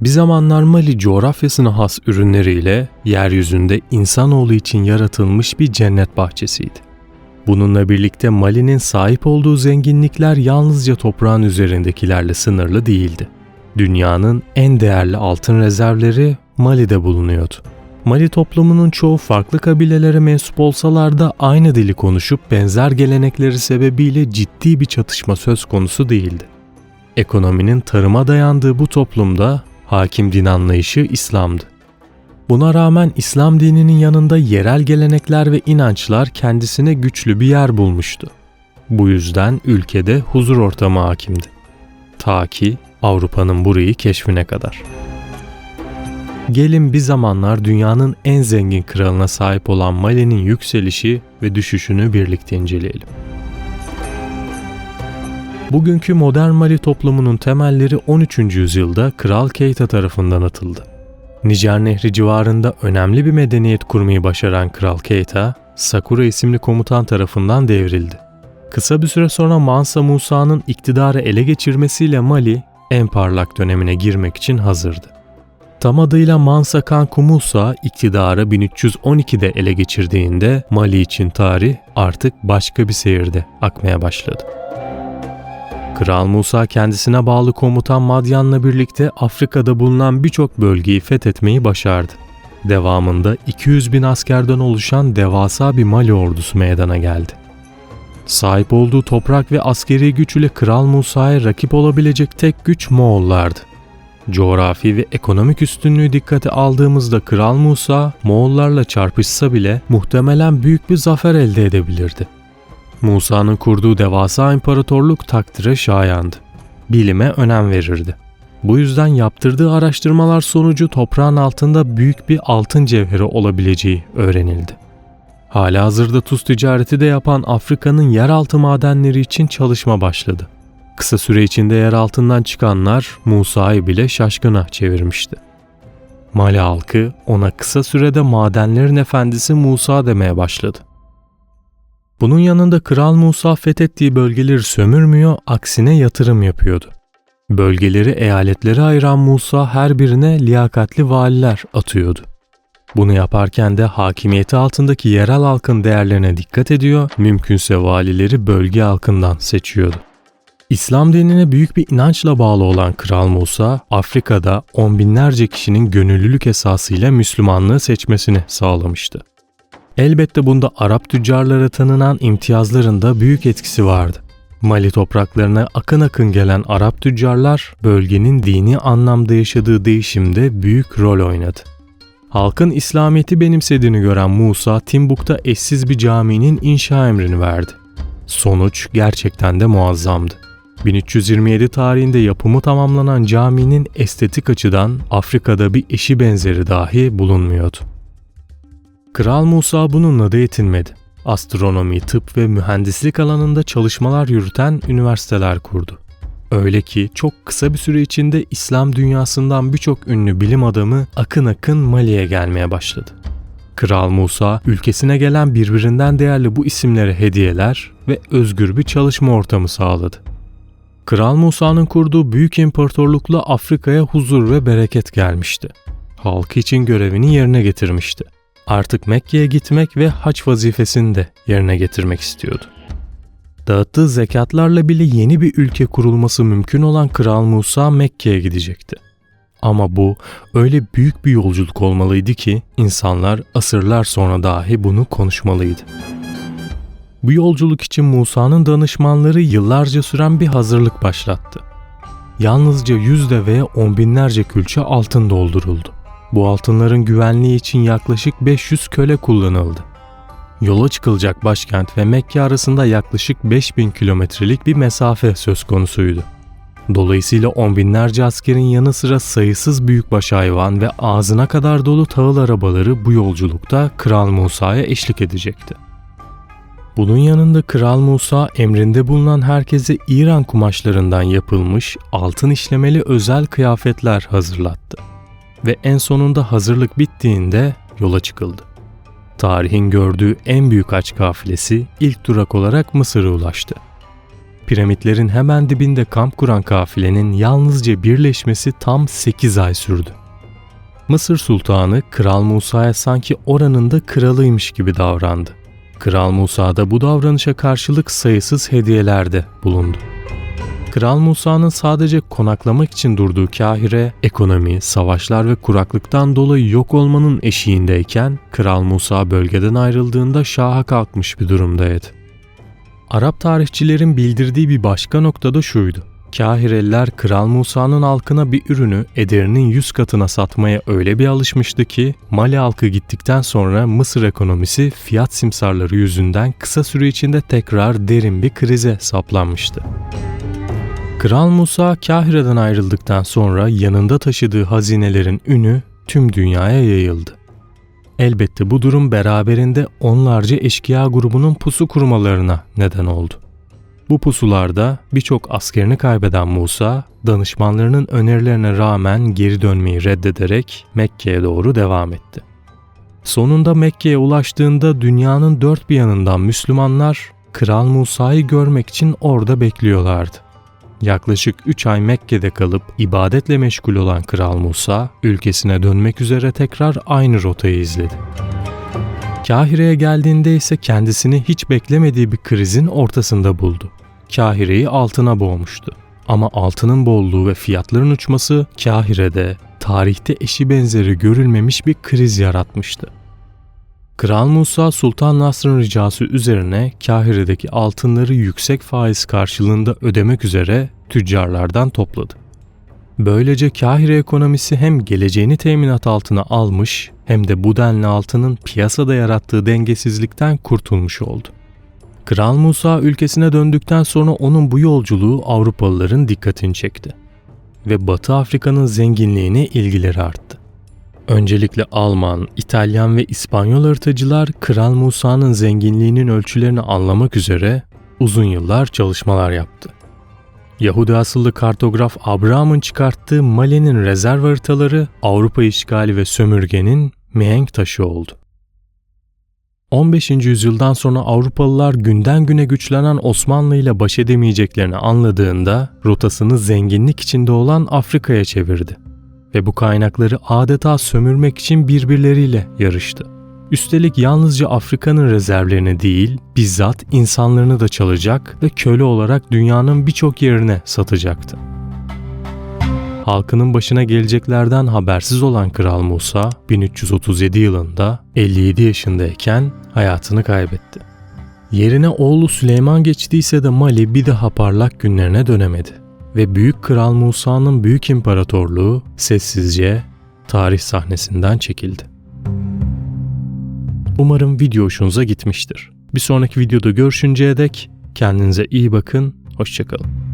Bir zamanlar Mali coğrafyasına has ürünleriyle yeryüzünde insanoğlu için yaratılmış bir cennet bahçesiydi. Bununla birlikte Mali'nin sahip olduğu zenginlikler yalnızca toprağın üzerindekilerle sınırlı değildi. Dünyanın en değerli altın rezervleri Mali'de bulunuyordu. Mali toplumunun çoğu farklı kabilelere mensup olsalar da aynı dili konuşup benzer gelenekleri sebebiyle ciddi bir çatışma söz konusu değildi. Ekonominin tarıma dayandığı bu toplumda hakim din anlayışı İslam'dı. Buna rağmen İslam dininin yanında yerel gelenekler ve inançlar kendisine güçlü bir yer bulmuştu. Bu yüzden ülkede huzur ortamı hakimdi. Ta ki Avrupa'nın burayı keşfine kadar. Gelin bir zamanlar dünyanın en zengin kralına sahip olan Mali'nin yükselişi ve düşüşünü birlikte inceleyelim. Bugünkü modern Mali toplumunun temelleri 13. yüzyılda Kral Keita tarafından atıldı. Nijer Nehri civarında önemli bir medeniyet kurmayı başaran Kral Keita, Sakura isimli komutan tarafından devrildi. Kısa bir süre sonra Mansa Musa'nın iktidarı ele geçirmesiyle Mali, en parlak dönemine girmek için hazırdı. Tam adıyla Mansa Kanku Musa iktidarı 1312'de ele geçirdiğinde Mali için tarih artık başka bir seyirde akmaya başladı. Kral Musa kendisine bağlı komutan Madyan'la birlikte Afrika'da bulunan birçok bölgeyi fethetmeyi başardı. Devamında 200 bin askerden oluşan devasa bir Mali ordusu meydana geldi. Sahip olduğu toprak ve askeri güç ile Kral Musa'ya rakip olabilecek tek güç Moğollardı. Coğrafi ve ekonomik üstünlüğü dikkate aldığımızda Kral Musa, Moğollarla çarpışsa bile muhtemelen büyük bir zafer elde edebilirdi. Musa'nın kurduğu devasa imparatorluk takdire şayandı. Bilime önem verirdi. Bu yüzden yaptırdığı araştırmalar sonucu toprağın altında büyük bir altın cevheri olabileceği öğrenildi. Hala hazırda tuz ticareti de yapan Afrika'nın yeraltı madenleri için çalışma başladı. Kısa süre içinde yer altından çıkanlar Musa'yı bile şaşkına çevirmişti. Mali halkı ona kısa sürede madenlerin efendisi Musa demeye başladı. Bunun yanında Kral Musa fethettiği bölgeleri sömürmüyor, aksine yatırım yapıyordu. Bölgeleri eyaletlere ayıran Musa her birine liyakatli valiler atıyordu. Bunu yaparken de hakimiyeti altındaki yerel halkın değerlerine dikkat ediyor, mümkünse valileri bölge halkından seçiyordu. İslam dinine büyük bir inançla bağlı olan Kral Musa, Afrika'da on binlerce kişinin gönüllülük esasıyla Müslümanlığı seçmesini sağlamıştı. Elbette bunda Arap tüccarlara tanınan imtiyazların da büyük etkisi vardı. Mali topraklarına akın akın gelen Arap tüccarlar bölgenin dini anlamda yaşadığı değişimde büyük rol oynadı. Halkın İslamiyet'i benimsediğini gören Musa, Timbuk'ta eşsiz bir caminin inşa emrini verdi. Sonuç gerçekten de muazzamdı. 1327 tarihinde yapımı tamamlanan caminin estetik açıdan Afrika'da bir eşi benzeri dahi bulunmuyordu. Kral Musa bununla da yetinmedi. Astronomi, tıp ve mühendislik alanında çalışmalar yürüten üniversiteler kurdu. Öyle ki çok kısa bir süre içinde İslam dünyasından birçok ünlü bilim adamı akın akın Mali'ye gelmeye başladı. Kral Musa ülkesine gelen birbirinden değerli bu isimlere hediyeler ve özgür bir çalışma ortamı sağladı. Kral Musa'nın kurduğu büyük imparatorlukla Afrika'ya huzur ve bereket gelmişti. Halkı için görevini yerine getirmişti. Artık Mekke'ye gitmek ve haç vazifesini de yerine getirmek istiyordu. Dağıttığı zekatlarla bile yeni bir ülke kurulması mümkün olan Kral Musa Mekke'ye gidecekti. Ama bu öyle büyük bir yolculuk olmalıydı ki insanlar asırlar sonra dahi bunu konuşmalıydı. Bu yolculuk için Musa'nın danışmanları yıllarca süren bir hazırlık başlattı. Yalnızca yüz deveye on binlerce külçe altın dolduruldu. Bu altınların güvenliği için yaklaşık 500 köle kullanıldı. Yola çıkılacak başkent ve Mekke arasında yaklaşık 5000 kilometrelik bir mesafe söz konusuydu. Dolayısıyla on binlerce askerin yanı sıra sayısız büyükbaş hayvan ve ağzına kadar dolu tağıl arabaları bu yolculukta Kral Musa'ya eşlik edecekti. Bunun yanında Kral Musa emrinde bulunan herkese İran kumaşlarından yapılmış altın işlemeli özel kıyafetler hazırlattı. Ve en sonunda hazırlık bittiğinde yola çıkıldı. Tarihin gördüğü en büyük haç kafilesi ilk durak olarak Mısır'a ulaştı. piramitlerin hemen dibinde kamp kuran kafilenin yalnızca birleşmesi tam 8 ay sürdü. Mısır Sultanı Kral Musa'ya sanki oranın da kralıymış gibi davrandı. Kral Musa da bu davranışa karşılık sayısız hediyelerde bulundu. Kral Musa'nın sadece konaklamak için durduğu Kahire, ekonomi, savaşlar ve kuraklıktan dolayı yok olmanın eşiğindeyken, Kral Musa bölgeden ayrıldığında şaha kalkmış bir durumdaydı. Arap tarihçilerin bildirdiği bir başka noktada şuydu. Kahireliler Kral Musa'nın halkına bir ürünü ederinin 100 katına satmaya öyle bir alışmıştı ki Mali halkı gittikten sonra Mısır ekonomisi fiyat simsarları yüzünden kısa süre içinde tekrar derin bir krize saplanmıştı. Kral Musa Kahire'den ayrıldıktan sonra yanında taşıdığı hazinelerin ünü tüm dünyaya yayıldı. Elbette bu durum beraberinde onlarca eşkıya grubunun pusu kurmalarına neden oldu. Bu pusularda birçok askerini kaybeden Musa, danışmanlarının önerilerine rağmen geri dönmeyi reddederek Mekke'ye doğru devam etti. Sonunda Mekke'ye ulaştığında dünyanın dört bir yanından Müslümanlar Kral Musa'yı görmek için orada bekliyorlardı. Yaklaşık 3 ay Mekke'de kalıp ibadetle meşgul olan Kral Musa, ülkesine dönmek üzere tekrar aynı rotayı izledi. Kahire'ye geldiğinde ise kendisini hiç beklemediği bir krizin ortasında buldu. Kahire'yi altına boğmuştu. Ama altının bolluğu ve fiyatların uçması Kahire'de tarihte eşi benzeri görülmemiş bir kriz yaratmıştı. Kral Musa Sultan Nasr'ın ricası üzerine Kahire'deki altınları yüksek faiz karşılığında ödemek üzere tüccarlardan topladı. Böylece Kahire ekonomisi hem geleceğini teminat altına almış hem de bu denli altının piyasada yarattığı dengesizlikten kurtulmuş oldu. Kral Musa ülkesine döndükten sonra onun bu yolculuğu Avrupalıların dikkatini çekti ve Batı Afrika'nın zenginliğine ilgileri arttı. Öncelikle Alman, İtalyan ve İspanyol haritacılar Kral Musa'nın zenginliğinin ölçülerini anlamak üzere uzun yıllar çalışmalar yaptı. Yahudi asıllı kartograf Abraham'ın çıkarttığı Male'nin rezerv haritaları Avrupa işgali ve sömürgenin mihenk taşı oldu. 15. yüzyıldan sonra Avrupalılar günden güne güçlenen Osmanlı ile baş edemeyeceklerini anladığında rotasını zenginlik içinde olan Afrika'ya çevirdi ve bu kaynakları adeta sömürmek için birbirleriyle yarıştı. Üstelik yalnızca Afrika'nın rezervlerini değil, bizzat insanlarını da çalacak ve köle olarak dünyanın birçok yerine satacaktı. Halkının başına geleceklerden habersiz olan Kral Musa 1337 yılında 57 yaşındayken hayatını kaybetti. Yerine oğlu Süleyman geçtiyse de Mali bir daha parlak günlerine dönemedi ve Büyük Kral Musa'nın büyük imparatorluğu sessizce tarih sahnesinden çekildi. Umarım video hoşunuza gitmiştir. Bir sonraki videoda görüşünceye dek kendinize iyi bakın, hoşçakalın.